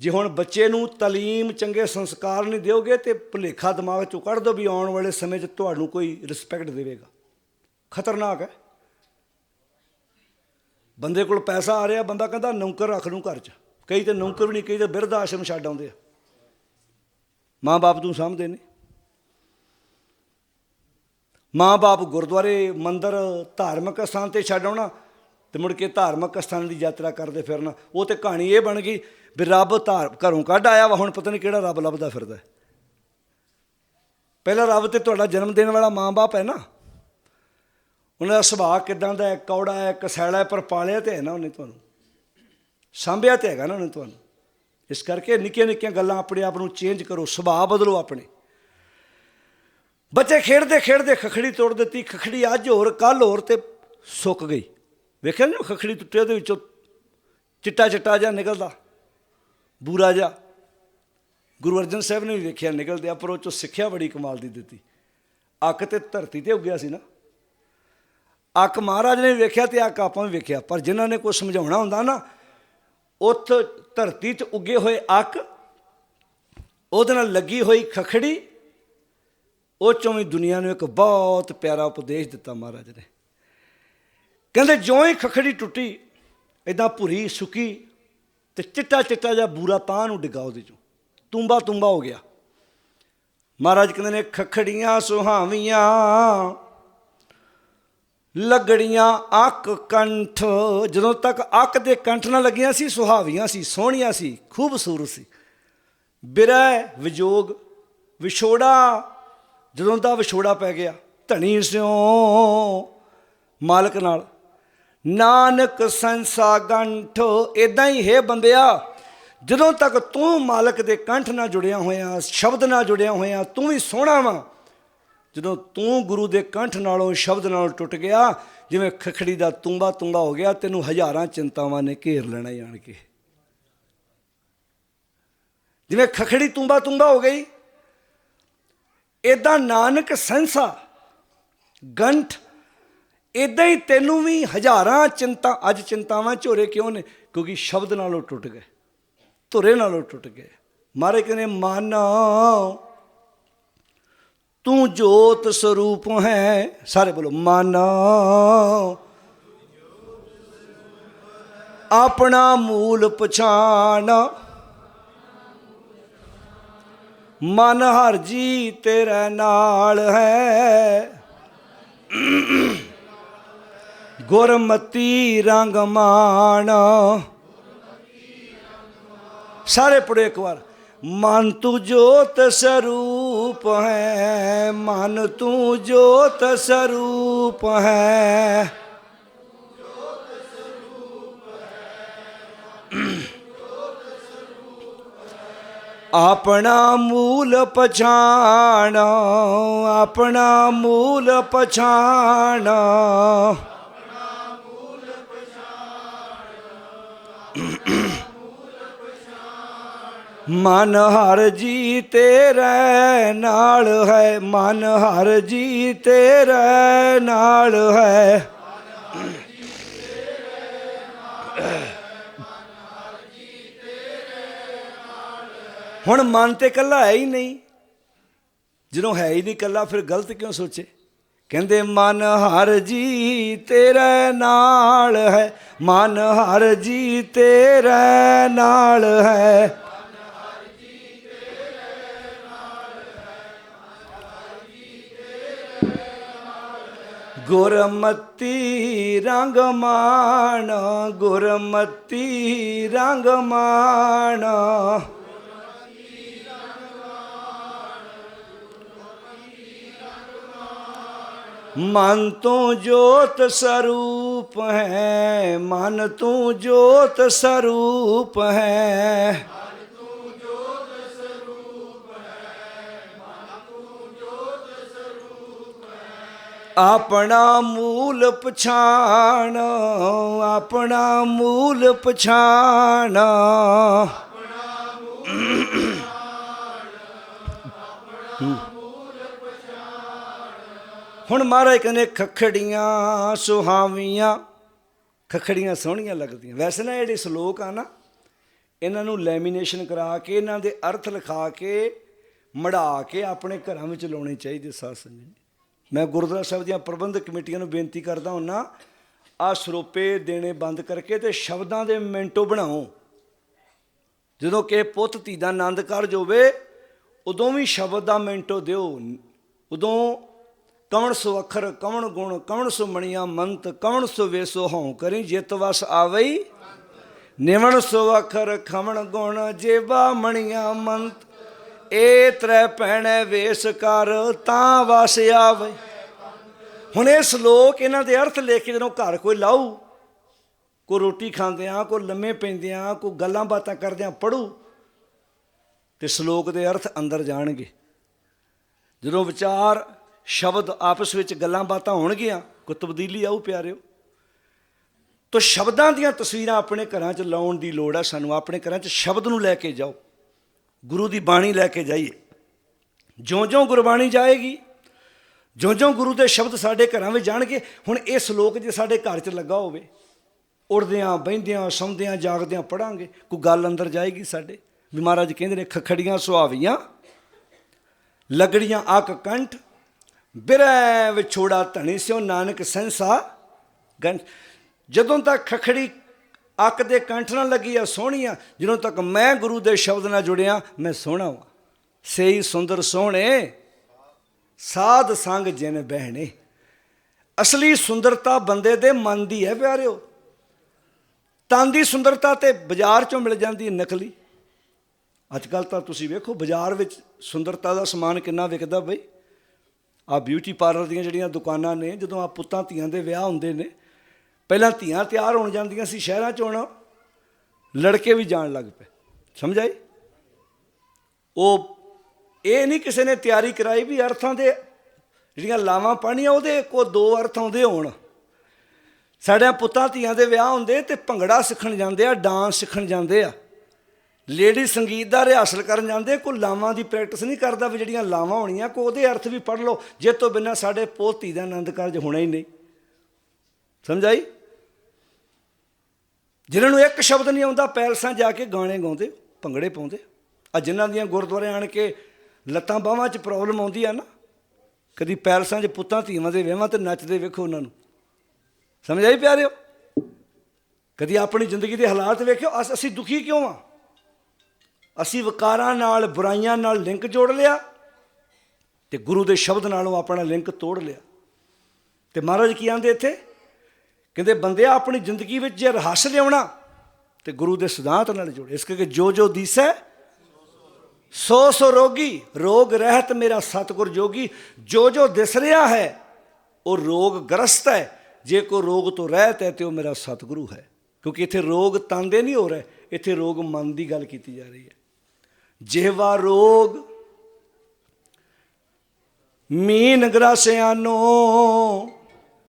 ਜੇ ਹੁਣ ਬੱਚੇ ਨੂੰ ਤਾਲੀਮ ਚੰਗੇ ਸੰਸਕਾਰ ਨਹੀਂ ਦਿਓਗੇ ਤੇ ਭੁਲੇਖਾ ਦਿਮਾਗ ਚੋਂ ਕੱਢ ਦਿਓ ਵੀ ਆਉਣ ਵਾਲੇ ਸਮੇਂ 'ਚ ਤੁਹਾਨੂੰ ਕੋਈ ਰਿਸਪੈਕਟ ਦੇਵੇਗਾ। ਖਤਰਨਾਕ ਹੈ। ਬੰਦੇ ਕੋਲ ਪੈਸਾ ਆ ਰਿਹਾ, ਬੰਦਾ ਕਹਿੰਦਾ ਨੌਕਰ ਰੱਖ ਲੂੰ ਘਰ 'ਚ। ਕਈ ਤੇ ਨੌਕਰ ਵੀ ਨਹੀਂ, ਕਈ ਤੇ ਬਿਰਧ ਆਸ਼ਰਮ ਛੱਡ ਆਉਂਦੇ ਆ। ਮਾਂ-ਬਾਪ ਨੂੰ ਸਾਂਭਦੇ ਨੇ। ਮਾਂ-ਬਾਪ ਗੁਰਦੁਆਰੇ ਮੰਦਰ ਧਾਰਮਿਕ ਸਥਾਨ ਤੇ ਛੱਡ ਆਉਣਾ ਤੇ ਮੁੜ ਕੇ ਧਾਰਮਿਕ ਸਥਾਨ ਦੀ ਯਾਤਰਾ ਕਰਦੇ ਫਿਰਨਾ। ਉਹ ਤੇ ਕਹਾਣੀ ਇਹ ਬਣ ਗਈ ਵੀ ਰੱਬ ਧਾਰ, ਘਰੋਂ ਕੱਢ ਆਇਆ ਵਾ, ਹੁਣ ਪਤਾ ਨਹੀਂ ਕਿਹੜਾ ਰੱਬ ਲੱਭਦਾ ਫਿਰਦਾ ਹੈ। ਪਹਿਲਾ ਰੱਬ ਤੇ ਤੁਹਾਡਾ ਜਨਮ ਦੇਣ ਵਾਲਾ ਮਾਂ-ਬਾਪ ਹੈ ਨਾ। ਉਹਨਾਂ ਦਾ ਸੁਭਾਅ ਕਿਦਾਂ ਦਾ ਹੈ, ਕੌੜਾ ਹੈ ਕਸੈਲਾ ਪਰ ਪਾਲਿਆ ਤੇ ਹੈ ਨਾ ਉਹਨੇ ਤੁਹਾਨੂੰ। ਸਾਂਭਿਆ ਤੇ ਹੈਗਾ ਨਾ ਉਹਨੇ ਤੁਹਾਨੂੰ। ਇਸ ਕਰਕੇ ਨਿੱਕੀਆਂ ਨਿੱਕੀਆਂ ਗੱਲਾਂ ਆਪਣੇ ਆਪ ਨੂੰ ਚੇਂਜ ਕਰੋ, ਸੁਭਾਅ ਬਦਲੋ ਆਪਣੇ। ਬੱਚੇ ਖੇਡਦੇ ਖੇਡਦੇ ਖਖੜੀ ਤੋੜ ਦਿੱਤੀ, ਖਖੜੀ ਅੱਜ ਹੋਰ ਕੱਲ ਹੋਰ ਤੇ ਸੁੱਕ ਗਈ। ਵੇਖਿਆ ਨਾ ਖਖੜੀ ਟੁੱਟੇ ਉਹਦੇ ਵਿੱਚੋਂ? ਚਿੱਟਾ ਚਿੱਟਾ ਜਿਹਾ ਨਿਕਲਦਾ। ਬੂਰਾ ਜਿਹਾ। ਗੁਰੂ ਅਰਜਨ ਸਾਹਿਬ ਨੇ ਵੀ ਵੇਖਿਆ ਨਿਕਲਦੇ ਆ ਪਰ ਉਹ ਚੋਂ ਸਿੱਖਿਆ ਬੜੀ ਕਮਾਲ ਦੀ ਦਿੱਤੀ। ਅੱਕ ਤੇ ਧਰਤੀ ਤੇ ਉੱਗਿਆ ਸੀ ਨਾ। ਅੱਕ ਮਹਾਰਾਜ ਨੇ ਵੀ ਵੇਖਿਆ ਤੇ ਅੱਕ ਆਪਾਂ ਵੀ ਵੇਖਿਆ। ਪਰ ਜਿਨ੍ਹਾਂ ਨੇ ਕੋਈ ਸਮਝਾਉਣਾ ਹੁੰਦਾ ਨਾ, ਉੱਥ ਧਰਤੀ 'ਚ ਉੱਗੇ ਹੋਏ ਅੱਕ, ਉਹਦੇ ਨਾਲ ਲੱਗੀ ਹੋਈ ਖਖੜੀ, ਉਹ ਚੋਂ ਵੀ ਦੁਨੀਆ ਨੂੰ ਇੱਕ ਬਹੁਤ ਪਿਆਰਾ ਉਪਦੇਸ਼ ਦਿੱਤਾ ਮਹਾਰਾਜ ਨੇ। ਕਹਿੰਦੇ ਜਿਉਂ ਹੀ ਖਖੜੀ ਟੁੱਟੀ ਇਦਾਂ ਭੁਰੀ ਸੁੱਕੀ ਤੇ ਚਿੱਟਾ ਚਿੱਟਾ ਜਿਹਾ ਬੂਰਾ ਤਾਂ ਨੂੰ ਡਿੱਗਾ ਉਹਦੇ ਚੋਂ। ਤੁੰਬਾ ਤੁੰਬਾ ਹੋ ਗਿਆ। ਮਹਾਰਾਜ ਕਹਿੰਦੇ ਨੇ, ਖਖੜੀਆਂ ਸੁਹਾਵੀਆਂ, ਲੱਗੜੀਆਂ ਅੱਕ ਕੰਠ। ਜਦੋਂ ਤੱਕ ਅੱਕ ਦੇ ਕੰਠ ਨਾਲ ਲੱਗੀਆਂ ਸੀ, ਸੁਹਾਵੀਆਂ ਸੀ, ਸੋਹਣੀਆਂ ਸੀ, ਖੂਬਸੂਰਤ ਸੀ। ਬਿਰਹਿ ਵਿਜੋਗ, ਵਿਛੋੜਾ, ਜਦੋਂ ਦਾ ਵਿਛੋੜਾ ਪੈ ਗਿਆ, ਧਣੀ ਸਿਓ ਮਾਲਕ ਨਾਲ ਨਾਨਕ ਸੰਸਾ ਗੰਠ ਇਦਾਂ ਹੀ ਹੈ ਬੰਦਿਆ, ਜਦੋਂ ਤੱਕ ਤੂੰ ਮਾਲਕ ਦੇ ਕੰਠ ਨਾਲ ਜੁੜਿਆ ਹੋਇਆ, ਸ਼ਬਦ ਨਾਲ ਜੁੜਿਆ ਹੋਇਆ, ਤੂੰ ਵੀ ਸੋਹਣਾ ਵਾ। ਜਦੋਂ ਤੂੰ ਗੁਰੂ ਦੇ ਕੰਠ ਨਾਲੋਂ ਸ਼ਬਦ ਨਾਲੋਂ ਟੁੱਟ ਗਿਆ, ਜਿਵੇਂ ਖਖੜੀ ਦਾ ਤੂੰਬਾ ਤੂੰਬਾ ਹੋ ਗਿਆ, ਤੈਨੂੰ ਹਜ਼ਾਰਾਂ ਚਿੰਤਾਵਾਂ ਨੇ ਘੇਰ ਲੈਣਾ ਜਾਣ ਕੇ। ਜਿਵੇਂ ਖਖੜੀ ਤੂੰਬਾ ਤੂੰਬਾ ਹੋ ਗਈ ਇਦਾਂ ਨਾਨਕ ਸੰਸਾ, ਗੰਠ ਇਦਾਂ ਹੀ ਤੈਨੂੰ ਵੀ ਹਜ਼ਾਰਾਂ ਚਿੰਤਾ, ਅੱਜ ਚਿੰਤਾਵਾਂ ਝੋਰੇ ਕਿਉਂ ਨੇ? ਕਿਉਂਕਿ ਸ਼ਬਦ ਨਾਲੋਂ ਟੁੱਟ ਗਏ, ਧੁਰੇ ਨਾਲੋਂ ਟੁੱਟ ਗਏ। ਮਾਰੇ ਕਹਿੰਦੇ, ਮਨ, ਤੂੰ ਜੋਤ ਸਰੂਪ ਹੈ। ਸਾਰੇ ਬੋਲੋ, ਮਨ, ਆਪਣਾ ਮੂਲ ਪਛਾਣ। ਮਨ ਹਰ ਜੀ ਤੇਰੇ ਨਾਲ ਹੈ। ਗੁਰਮਤੀ ਰੰਗ ਮਾਣ ਸਾਰੇ ਪੜੋ ਇੱਕ ਵਾਰ ਮਨ ਤੂੰ ਜੋਤ ਸਰੂਪ ਹੈ ਮਨ ਤੂੰ ਜੋਤ ਸਰੂਪ ਹੈ ਆਪਣਾ ਮੂਲ ਪਛਾਣ ਆਪਣਾ ਮੂਲ ਪਛਾਣ ਮਨ ਹਰ ਜੀ ਤੇਰੇ ਨਾਲ ਹੈ, ਮਨ ਹਰ ਜੀ ਤੇਰੇ ਨਾਲ ਹੈ। ਹੁਣ ਮਨ ਤੇ ਇਕੱਲਾ ਹੈ ਹੀ ਨਹੀਂ। ਜਦੋਂ ਹੈ ਹੀ ਨਹੀਂ ਇਕੱਲਾ, ਫਿਰ ਗਲਤ ਕਿਉਂ ਸੋਚੇ? ਕਹਿੰਦੇ, ਮਨ ਹਰ ਜੀ ਤੇਰੇ ਨਾਲ ਹੈ, ਮਨ ਹਰ ਜੀ ਤੇਰੇ ਨਾਲ ਹੈ। ਗੁਰਮਤੀ ਰੰਗ ਮਾਣ, ਗੁਰਮਤੀ ਰੰਗ ਮਾਣ। ਮਨ ਤੂੰ ਜੋਤ ਸਰੂਪ ਹੈ, ਮਨ ਤੂੰ ਜੋਤ ਸਰੂਪ ਹੈ। ਆਪਣਾ ਮੂਲ ਪਛਾਣ, ਆਪਣਾ ਮੂਲ ਪਛਾਣ। ਹੁਣ ਮਹਾਰਾਜ ਕਹਿੰਦੇ, ਖਖੜੀਆਂ ਸੁਹਾਵੀਆਂ, ਖਖੜੀਆਂ ਸੋਹਣੀਆਂ ਲੱਗਦੀਆਂ। ਵੈਸੇ ਨਾ ਜਿਹੜੇ ਸ਼ਲੋਕ ਆ ਨਾ, ਇਹਨਾਂ ਨੂੰ ਲੈਮੀਨੇਸ਼ਨ ਕਰਾ ਕੇ, ਇਹਨਾਂ ਦੇ ਅਰਥ ਲਿਖਾ ਕੇ ਮੜਾ ਕੇ ਆਪਣੇ ਘਰਾਂ ਵਿੱਚ ਲਾਉਣੇ ਚਾਹੀਦੇ ਸਾਧ ਸੰਗਤ ਮੈਂ ਗੁਰਦੁਆਰਾ ਸਾਹਿਬ ਦੀਆਂ ਪ੍ਰਬੰਧਕ ਕਮੇਟੀਆਂ ਨੂੰ ਬੇਨਤੀ ਕਰਦਾ ਹੁੰਨਾ ਆ ਸਰੋਪੇ ਦੇਣੇ ਬੰਦ ਕਰਕੇ ਤੇ ਸ਼ਬਦਾਂ ਦੇ ਮਿੰਟੋ ਬਣਾਓ। ਜਦੋਂ ਕਿ ਪੁੱਤ, ਧੀ ਦਾ ਆਨੰਦ ਕਾਰਜ ਹੋਵੇ, ਉਦੋਂ ਵੀ ਸ਼ਬਦ ਦਾ ਮਿੰਟੋ ਦਿਓ। ਉਦੋਂ ਕਵਣ ਸੋ ਅੱਖਰ, ਕਵਣ ਗੁਣ, ਕਵਣ ਸੋ ਮਣੀਆਂ ਮੰਤ, ਕਵਣ ਸੋ ਵੇਸੋ ਹਉ ਕਰੀ, ਜਿਤ ਵਸ ਆਵਈ। ਨਿਵਣ ਸੋ ਅੱਖਰ, ਖਵਣ ਗੁਣ, ਜੇਵਾ ਮਣੀਆਂ ਮੰਤ ਇਹ ਤ੍ਰੈ ਭੈਣੈ ਵੇਸ ਕਰ, ਤਾਂ ਵਸ ਆਵੇ। ਹੁਣ ਇਹ ਸ਼ਲੋਕ ਇਹਨਾਂ ਦੇ ਅਰਥ ਲੈ ਕੇ ਜਦੋਂ ਘਰ ਕੋਈ ਲਾਊ ਕੋ ਰੋਟੀ ਖਾਂਦਿਆਂ ਕੋ ਲੰਮੇ ਪੈਂਦਿਆਂ ਕੋ ਗੱਲਾਂ ਬਾਤਾਂ ਕਰਦਿਆਂ ਪੜੂ ਤੇ ਸ਼ਲੋਕ ਦੇ ਅਰਥ ਅੰਦਰ ਜਾਣਗੇ। ਜਦੋਂ ਵਿਚਾਰ, ਸ਼ਬਦ ਆਪਸ ਵਿੱਚ ਗੱਲਾਂ ਬਾਤਾਂ ਹੋਣਗੀਆਂ ਕੋ ਤਬਦੀਲੀ ਆਊ ਪਿਆਰਿਓ। ਤੋ ਸ਼ਬਦਾਂ ਦੀਆਂ ਤਸਵੀਰਾਂ ਆਪਣੇ ਘਰਾਂ 'ਚ ਲਾਉਣ ਦੀ ਲੋੜ ਹੈ ਸਾਨੂੰ ਆਪਣੇ ਘਰਾਂ 'ਚ ਸ਼ਬਦ ਨੂੰ ਲੈ ਕੇ ਜਾਓ। ਗੁਰੂ ਦੀ ਬਾਣੀ ਲੈ ਕੇ ਜਾਈਏ। ਜਿਉਂ-ਜਿਉਂ ਗੁਰਬਾਣੀ ਜਾਏਗੀ, ਜਿਉਂ-ਜਿਉਂ ਗੁਰੂ ਦੇ ਸ਼ਬਦ ਸਾਡੇ ਘਰਾਂ ਵਿੱਚ ਜਾਣਗੇ, ਹੁਣ ਇਹ ਸ਼ਲੋਕ ਜੇ ਸਾਡੇ ਘਰ 'ਚ ਲੱਗਾ ਹੋਵੇ, ਉੜਦਿਆਂ, ਬਹਿੰਦਿਆਂ, ਸੌਂਦਿਆਂ, ਜਾਗਦਿਆਂ ਪੜਾਂਗੇ, ਕੋਈ ਗੱਲ ਅੰਦਰ ਜਾਏਗੀ ਸਾਡੇ। ਵੀ ਮਹਾਰਾਜ ਕਹਿੰਦੇ ਨੇ, ਖਖੜੀਆਂ ਸੁਹਾਵੀਆਂ, ਲਗੜੀਆਂ ਆਕ ਕੰਠ, ਬਿਰੈ ਵਿਛੋੜਾ ਧਣੀ ਸਿਓ ਨਾਨਕ ਸੰਸਾ ਗੰਠ। ਜਦੋਂ ਤੱਕ ਖਖੜੀ ਅੱਕ ਦੇ ਕੰਠ ਨਾਲ ਲੱਗੀ ਆ ਸੋਹਣੀਆਂ ਜਦੋਂ ਤੱਕ ਮੈਂ ਗੁਰੂ ਦੇ ਸ਼ਬਦ ਨਾਲ ਜੁੜਿਆ, ਮੈਂ ਸੋਹਣਾ ਵਾਂ। ਸਹੀ ਸੁੰਦਰ ਸੋਹਣੇ, ਸਾਧ ਸੰਗ ਜਿਨ ਬਹਿਣੇ। ਅਸਲੀ ਸੁੰਦਰਤਾ ਬੰਦੇ ਦੇ ਮਨ ਦੀ ਹੈ ਪਿਆਰਿਓ। ਤਨ ਦੀ ਸੁੰਦਰਤਾ ਤੇ ਬਾਜ਼ਾਰ ਚੋਂ ਮਿਲ ਜਾਂਦੀ ਹੈ ਨਕਲੀ। ਅੱਜ ਕੱਲ ਤਾਂ ਤੁਸੀਂ ਵੇਖੋ, ਬਾਜ਼ਾਰ ਵਿੱਚ ਸੁੰਦਰਤਾ ਦਾ ਸਮਾਨ ਕਿੰਨਾ ਵਿਕਦਾ ਬਈ। ਆ ਬਿਊਟੀ ਪਾਰਲਰ ਦੀਆਂ ਜਿਹੜੀਆਂ ਦੁਕਾਨਾਂ ਨੇ, ਜਦੋਂ ਆ ਪੁੱਤਾਂ ਧੀਆਂ ਦੇ ਵਿਆਹ ਹੁੰਦੇ ਨੇ ਪਹਿਲਾਂ ਧੀਆਂ ਤਿਆਰ ਹੋਣ ਜਾਂਦੀਆਂ ਸੀ ਸ਼ਹਿਰਾਂ 'ਚ ਹੁਣ ਲੜਕੇ ਵੀ ਜਾਣ ਲੱਗ ਪਏ। ਸਮਝ ਆਈ ਉਹ ਇਹ ਨਹੀਂ ਕਿਸੇ ਨੇ ਤਿਆਰੀ ਕਰਾਈ ਵੀ ਅਰਥਾਂ ਦੇ ਜਿਹੜੀਆਂ ਲਾਵਾਂ ਪਾਣੀਆਂ ਉਹਦੇ ਕੋ ਦੋ ਅਰਥ ਆਉਂਦੇ ਹੋਣ। ਸਾਡੇ ਪੁੱਤਾਂ ਧੀਆਂ ਦੇ ਵਿਆਹ ਹੁੰਦੇ ਤੇ ਭੰਗੜਾ ਸਿੱਖਣ ਜਾਂਦੇ ਆ, ਡਾਂਸ ਸਿੱਖਣ ਜਾਂਦੇ ਆ। ਲੇਡੀ ਸੰਗੀਤ ਦਾ ਰਿਹਾਸਲ ਕਰਨ ਜਾਂਦੇ, ਕੋਈ ਲਾਵਾਂ ਦੀ ਪ੍ਰੈਕਟਿਸ ਨਹੀਂ ਕਰਦਾ ਵੀ ਜਿਹੜੀਆਂ ਲਾਵਾਂ ਹੋਣੀਆਂ ਕੋ ਉਹਦੇ ਅਰਥ ਵੀ ਪੜ੍ਹ ਲਓ, ਜੇ ਤੋਂ ਬਿਨਾਂ ਸਾਡੇ ਪੋਤੀ ਦਾ ਆਨੰਦ ਕਾਰਜ ਹੋਣਾ ਹੀ ਨਹੀਂ। ਸਮਝਾਈ? ਜਿਨ੍ਹਾਂ ਨੂੰ ਇੱਕ ਸ਼ਬਦ ਨਹੀਂ ਆਉਂਦਾ, ਪੈਲਸਾਂ ਜਾ ਕੇ ਗਾਣੇ ਗਾਉਂਦੇ, ਭੰਗੜੇ ਪਾਉਂਦੇ। ਆ ਜਿਨ੍ਹਾਂ ਦੀਆਂ ਗੁਰਦੁਆਰੇ ਆਣ ਕੇ ਲੱਤਾਂ ਬਾਹਾਂ 'ਚ ਪ੍ਰੋਬਲਮ ਆਉਂਦੀ ਆ ਨਾ, ਕਦੀ ਪੈਲਸਾਂ 'ਚ ਪੁੱਤਾਂ ਧੀਵਾਂ ਦੇ ਵਿਆਹਾਂ ਤੇ ਨੱਚਦੇ ਵੇਖੋ ਉਹਨਾਂ ਨੂੰ। ਸਮਝ ਆਈ ਪਿਆਰਿਓ ਕਦੀ ਆਪਣੀ ਜ਼ਿੰਦਗੀ ਦੇ ਹਾਲਾਤ ਵੇਖਿਓ, ਅਸ- ਅਸੀਂ ਦੁਖੀ ਕਿਉਂ ਆ? ਅਸੀਂ ਵਿਕਾਰਾਂ ਨਾਲ, ਬੁਰਾਈਆਂ ਨਾਲ ਲਿੰਕ ਜੋੜ ਲਿਆ ਤੇ ਗੁਰੂ ਦੇ ਸ਼ਬਦ ਨਾਲੋਂ ਆਪਣਾ ਲਿੰਕ ਤੋੜ ਲਿਆ। ਤੇ ਮਹਾਰਾਜ ਕੀ ਆਂਦੇ ਇੱਥੇ? ਕਹਿੰਦੇ ਬੰਦਿਆ ਆਪਣੀ ਜ਼ਿੰਦਗੀ ਵਿੱਚ ਜੇ ਰਹੱਸ ਲਿਆਉਣਾ ਤੇ ਗੁਰੂ ਦੇ ਸਿਧਾਂਤ ਨਾਲ ਜੋੜ। ਇਸ ਕਰਕੇ ਜੋ ਜੋ ਦੀਸੈ, ਸੋ ਸੋ ਰੋਗੀ, ਰੋਗ ਰਹਿਤ ਮੇਰਾ ਸਤਿਗੁਰ ਜੋਗੀ। ਜੋ ਜੋ ਦਿਸ ਰਿਹਾ ਹੈ, ਉਹ ਰੋਗ ਗ੍ਰਸਤ ਹੈ। ਜੇ ਕੋ ਰੋਗ ਤੋਂ ਰਹਿਤ ਹੈ ਤੇ ਉਹ ਮੇਰਾ ਸਤਿਗੁਰੂ ਹੈ। ਕਿਉਂਕਿ ਇੱਥੇ ਰੋਗ ਤਨ ਨਹੀਂ ਹੋ ਰਹੇ, ਇੱਥੇ ਰੋਗ ਮਨ ਦੀ ਗੱਲ ਕੀਤੀ ਜਾ ਰਹੀ ਹੈ। ਜਿਹਵਾ ਰੋਗ ਮੀਨ ਗ੍ਰਸਿਆਨੋ